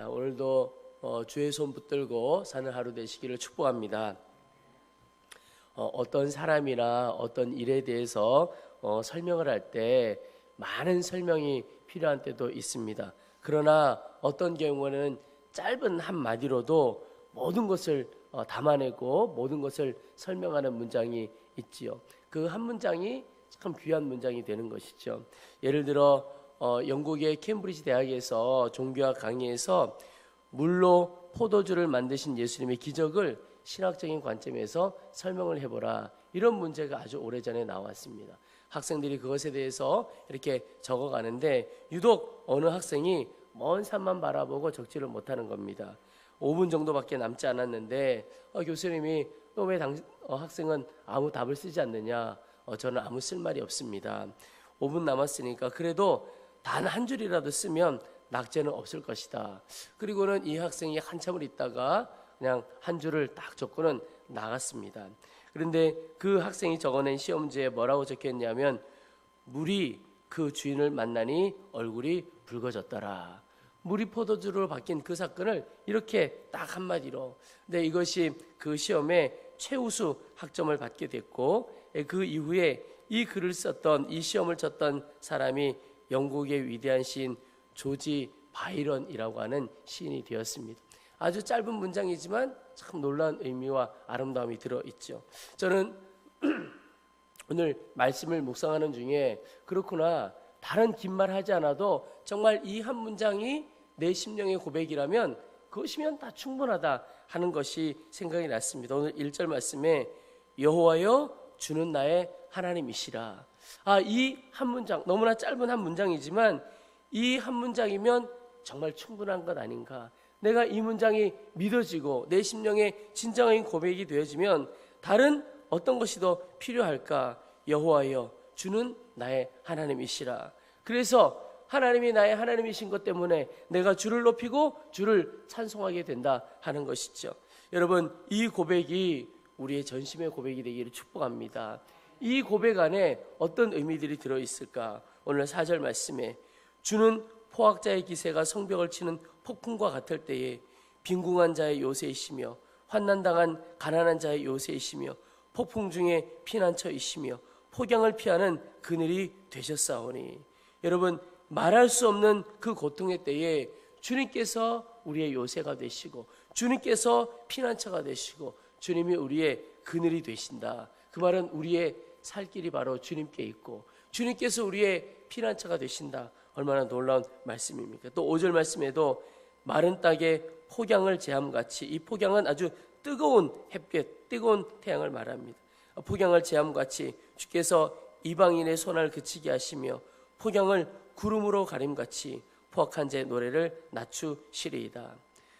아, 오늘도 어, 주의 손 붙들고 사는 하루 되시기를 축복합니다. 어, 떤 사람이나 어떤 일에 대해서 어, 설명을 할 때 많은 설명이 필요한 때도 있습니다. 그러나 어떤 경우는 짧은 한 마디로도 모든 것을 어, 담아내고 모든 것을 설명하는 문장이 있지요. 그 한 문장이 참 귀한 문장이 되는 것이죠. 예를 들어 어, 영국의 캠브리지 대학에서 종교학 강의에서 물로 포도주를 만드신 예수님의 기적을 신학적인 관점에서 설명을 해보라. 이런 문제가 아주 오래전에 나왔습니다. 학생들이 그것에 대해서 이렇게 적어가는데 유독 어느 학생이 먼 산만 바라보고 적지를 못하는 겁니다. 5분 정도밖에 남지 않았는데 어, 교수님이 너왜 어, 학생은 아무 답을 쓰지 않느냐? 어, 저는 아무 쓸 말이 없습니다. 5분 남았으니까 그래도 단 한 줄이라도 쓰면 낙제는 없을 것이다. 그리고는 이 학생이 한참을 있다가 그냥 한 줄을 딱 적고는 나갔습니다. 그런데 그 학생이 적어낸 시험지에 뭐라고 적혔냐면 물이 그 주인을 만나니 얼굴이 붉어졌더라. 물이 포도주로 바뀐 그 사건을 이렇게 딱 한마디로. 근데 이것이 그 시험에 최우수 학점을 받게 됐고 그 이후에 이 글을 썼던 이 시험을 쳤던 사람이 영국의 위대한 시인 조지 바이런이라고 하는 시인이 되었습니다. 아주 짧은 문장이지만 참 놀라운 의미와 아름다움이 들어 있죠. 저는 오늘 말씀을 묵상하는 중에 그렇구나 다른 긴 말 하지 않아도 정말 이 한 문장이 내 심령의 고백이라면 그것이면 다 충분하다 하는 것이 생각이 났습니다. 오늘 1절 말씀에 여호와여 주는 나의 하나님이시라. 아, 이 한 문장 너무나 짧은 한 문장이지만 이 한 문장이면 정말 충분한 것 아닌가? 내가 이 문장이 믿어지고 내 심령의 진정한 고백이 되어지면 다른 어떤 것이 더 필요할까? 여호와여 주는 나의 하나님이시라. 그래서 하나님이 나의 하나님이신 것 때문에 내가 주를 높이고 주를 찬송하게 된다 하는 것이죠. 여러분 이 고백이 우리의 전심의 고백이 되기를 축복합니다. 이 고백 안에 어떤 의미들이 들어 있을까? 오늘 4절 말씀에 주는 포악자의 기세가 성벽을 치는 폭풍과 같을 때에 빈궁한 자의 요새이시며 환난당한 가난한 자의 요새이시며 폭풍 중에 피난처이시며 폭양을 피하는 그늘이 되셨사오니 여러분 말할 수 없는 그 고통의 때에 주님께서 우리의 요새가 되시고 주님께서 피난처가 되시고 주님이 우리의 그늘이 되신다. 그 말은 우리의 살 길이 바로 주님께 있고 주님께서 우리의 피난처가 되신다. 얼마나 놀라운 말씀입니까? 또 5절 말씀에도 마른 땅에 폭양을 제함같이 이 폭양은 아주 뜨거운 햇볕, 뜨거운 태양을 말합니다. 폭양을 제함같이 주께서 이방인의 손을 그치게 하시며 폭양을 구름으로 가림같이 포악한 제 노래를 낮추시리이다.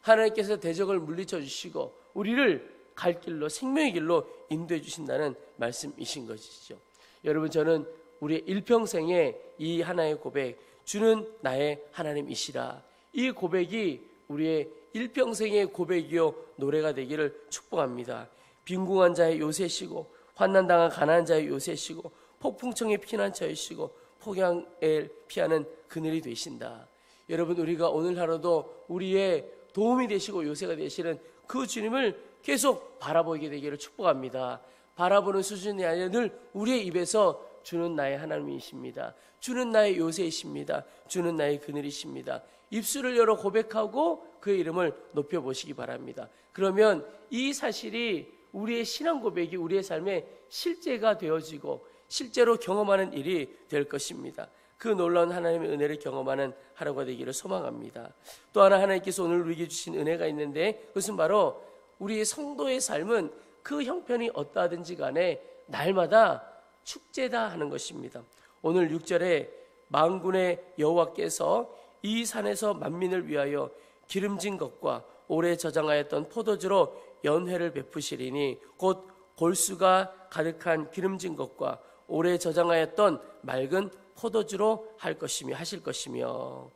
하나님께서 대적을 물리쳐 주시고 우리를 갈 길로 생명의 길로 인도해 주신다는 말씀이신 것이죠. 여러분 저는 우리의 일평생에 이 하나의 고백 주는 나의 하나님이시라 이 고백이 우리의 일평생의 고백이요 노래가 되기를 축복합니다. 빈궁한 자의 요새시고 환난 당한 가난한 자의 요새시고 폭풍청의 피난처이시고 폭양을 피하는 그늘이 되신다. 여러분 우리가 오늘 하루도 우리의 도움이 되시고 요새가 되시는 그 주님을 계속 바라보게 되기를 축복합니다. 바라보는 수준이 아니라 늘 우리의 입에서 주는 나의 하나님이십니다. 주는 나의 요새이십니다. 주는 나의 그늘이십니다. 입술을 열어 고백하고 그의 이름을 높여 보시기 바랍니다. 그러면 이 사실이 우리의 신앙 고백이 우리의 삶에 실제가 되어지고 실제로 경험하는 일이 될 것입니다. 그 놀라운 하나님의 은혜를 경험하는 하루가 되기를 소망합니다. 또 하나 하나님께서 오늘 우리에게 주신 은혜가 있는데 그것은 바로 우리의 성도의 삶은 그 형편이 어떠하든지 간에 날마다 축제다 하는 것입니다. 오늘 6절에 망군의 여호와께서 이 산에서 만민을 위하여 기름진 것과 오래 저장하였던 포도주로 연회를 베푸시리니 곧 골수가 가득한 기름진 것과 오래 저장하였던 맑은 포도주로 할 것이며 하실 것이며.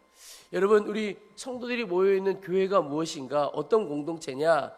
여러분 우리 성도들이 모여 있는 교회가 무엇인가? 어떤 공동체냐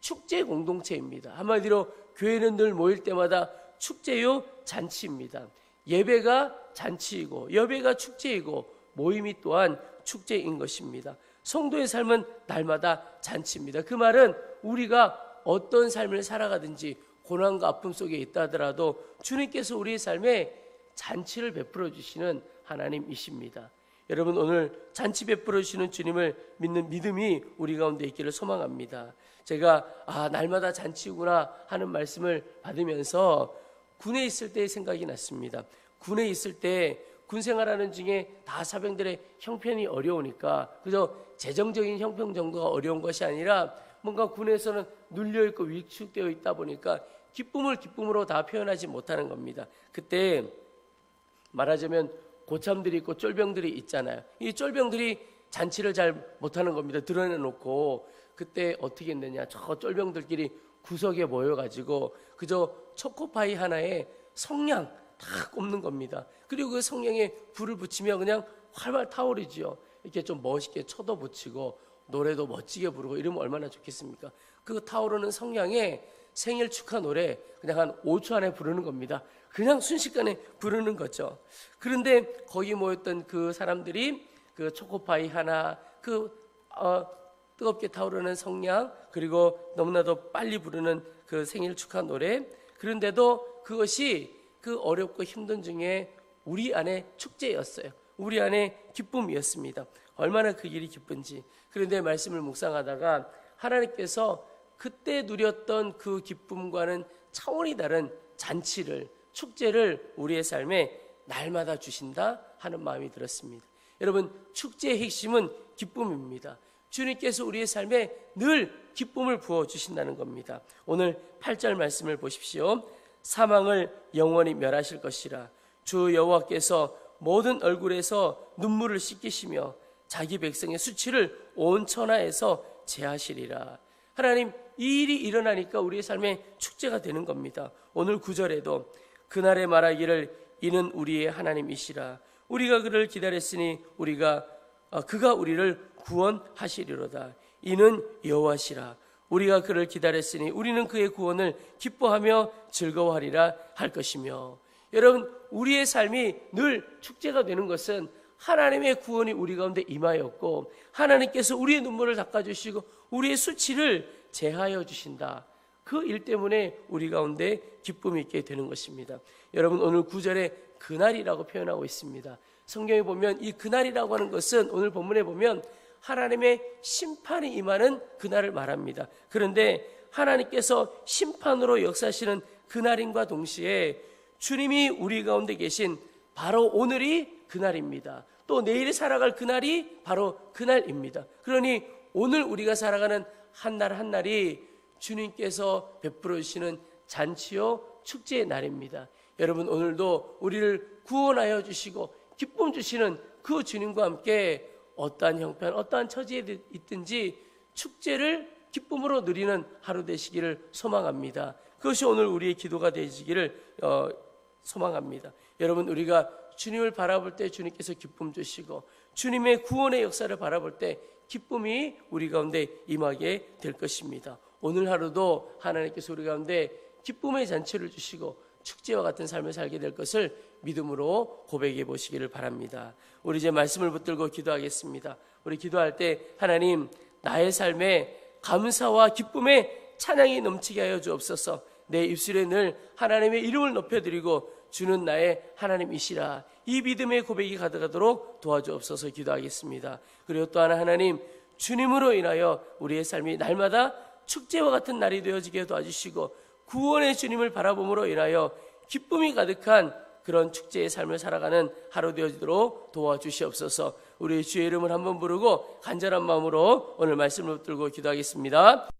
축제 공동체입니다. 한마디로 교회는 늘 모일 때마다 축제요 잔치입니다. 예배가 잔치이고 예배가 축제이고 모임이 또한 축제인 것입니다. 성도의 삶은 날마다 잔치입니다. 그 말은 우리가 어떤 삶을 살아가든지 고난과 아픔 속에 있다 하더라도 주님께서 우리의 삶에 잔치를 베풀어 주시는 하나님이십니다. 여러분 오늘 잔치 베풀어 주시는 주님을 믿는 믿음이 우리 가운데 있기를 소망합니다. 제가 아 날마다 잔치구나 하는 말씀을 받으면서 군에 있을 때의 생각이 났습니다. 군에 있을 때 군 생활하는 중에 다 사병들의 형편이 어려우니까 그저 재정적인 형편 정도가 어려운 것이 아니라 뭔가 군에서는 눌려 있고 위축되어 있다 보니까 기쁨을 기쁨으로 다 표현하지 못하는 겁니다. 그때 말하자면 고참들이 있고 쫄병들이 있잖아요. 이 쫄병들이 잔치를 잘 못하는 겁니다. 드러내놓고 그때 어떻게 했느냐? 저 쫄병들끼리 구석에 모여가지고 그저 초코파이 하나에 성냥 다 꼽는 겁니다. 그리고 그 성냥에 불을 붙이면 그냥 활활 타오르지요. 이렇게 좀 멋있게 쳐도 붙이고 노래도 멋지게 부르고 이러면 얼마나 좋겠습니까? 그 타오르는 성냥에 생일 축하 노래 그냥 한 5초 안에 부르는 겁니다. 그냥 순식간에 부르는 거죠. 그런데 거기 모였던 그 사람들이 그 초코파이 하나 그 어, 뜨겁게 타오르는 성냥 그리고 너무나도 빨리 부르는 그 생일 축하 노래 그런데도 그것이 그 어렵고 힘든 중에 우리 안에 축제였어요. 우리 안에 기쁨이었습니다. 얼마나 그 일이 기쁜지. 그런데 말씀을 묵상하다가 하나님께서 그때 누렸던 그 기쁨과는 차원이 다른 잔치를 축제를 우리의 삶에 날마다 주신다 하는 마음이 들었습니다. 여러분 축제의 핵심은 기쁨입니다. 주님께서 우리의 삶에 늘 기쁨을 부어 주신다는 겁니다. 오늘 8절 말씀을 보십시오. 사망을 영원히 멸하실 것이라 주 여호와께서 모든 얼굴에서 눈물을 씻기시며 자기 백성의 수치를 온 천하에서 제하시리라. 하나님 이 일이 일어나니까 우리의 삶에 축제가 되는 겁니다. 오늘 구절에도 그날에 말하기를 이는 우리의 하나님이시라. 우리가 그를 기다렸으니 우리가 어, 그가 우리를 구원하시리로다. 이는 여호와시라. 우리가 그를 기다렸으니 우리는 그의 구원을 기뻐하며 즐거워하리라 할 것이며 여러분 우리의 삶이 늘 축제가 되는 것은 하나님의 구원이 우리 가운데 임하였고 하나님께서 우리의 눈물을 닦아주시고 우리의 수치를 제하여 주신다. 그 일 때문에 우리 가운데 기쁨이 있게 되는 것입니다. 여러분 오늘 구절에 그날이라고 표현하고 있습니다. 성경에 보면 이 그날이라고 하는 것은 오늘 본문에 보면 하나님의 심판이 임하는 그날을 말합니다. 그런데 하나님께서 심판으로 역사하시는 그날인과 동시에 주님이 우리 가운데 계신 바로 오늘이 그날입니다. 또 내일 살아갈 그날이 바로 그날입니다. 그러니 오늘 우리가 살아가는 한날 한날이 주님께서 베풀어 주시는 잔치요 축제의 날입니다. 여러분 오늘도 우리를 구원하여 주시고 기쁨 주시는 그 주님과 함께 어떠한 형편, 어떠한 처지에 있든지 축제를 기쁨으로 누리는 하루 되시기를 소망합니다. 그것이 오늘 우리의 기도가 되시기를 어, 소망합니다. 여러분 우리가 주님을 바라볼 때 주님께서 기쁨 주시고 주님의 구원의 역사를 바라볼 때 기쁨이 우리 가운데 임하게 될 것입니다. 오늘 하루도 하나님께서 우리 가운데 기쁨의 잔치를 주시고 축제와 같은 삶을 살게 될 것을 믿음으로 고백해 보시기를 바랍니다. 우리 이제 말씀을 붙들고 기도하겠습니다. 우리 기도할 때 하나님 나의 삶에 감사와 기쁨의 찬양이 넘치게 하여 주옵소서. 내 입술에 늘 하나님의 이름을 높여드리고 주는 나의 하나님이시라. 이 믿음의 고백이 가득하도록 도와주옵소서 기도하겠습니다. 그리고 또 하나 하나님 주님으로 인하여 우리의 삶이 날마다 축제와 같은 날이 되어지게 도와주시고 구원의 주님을 바라봄으로 인하여 기쁨이 가득한 그런 축제의 삶을 살아가는 하루 되어지도록 도와주시옵소서. 우리 주의 이름을 한번 부르고 간절한 마음으로 오늘 말씀을 붙들고 기도하겠습니다.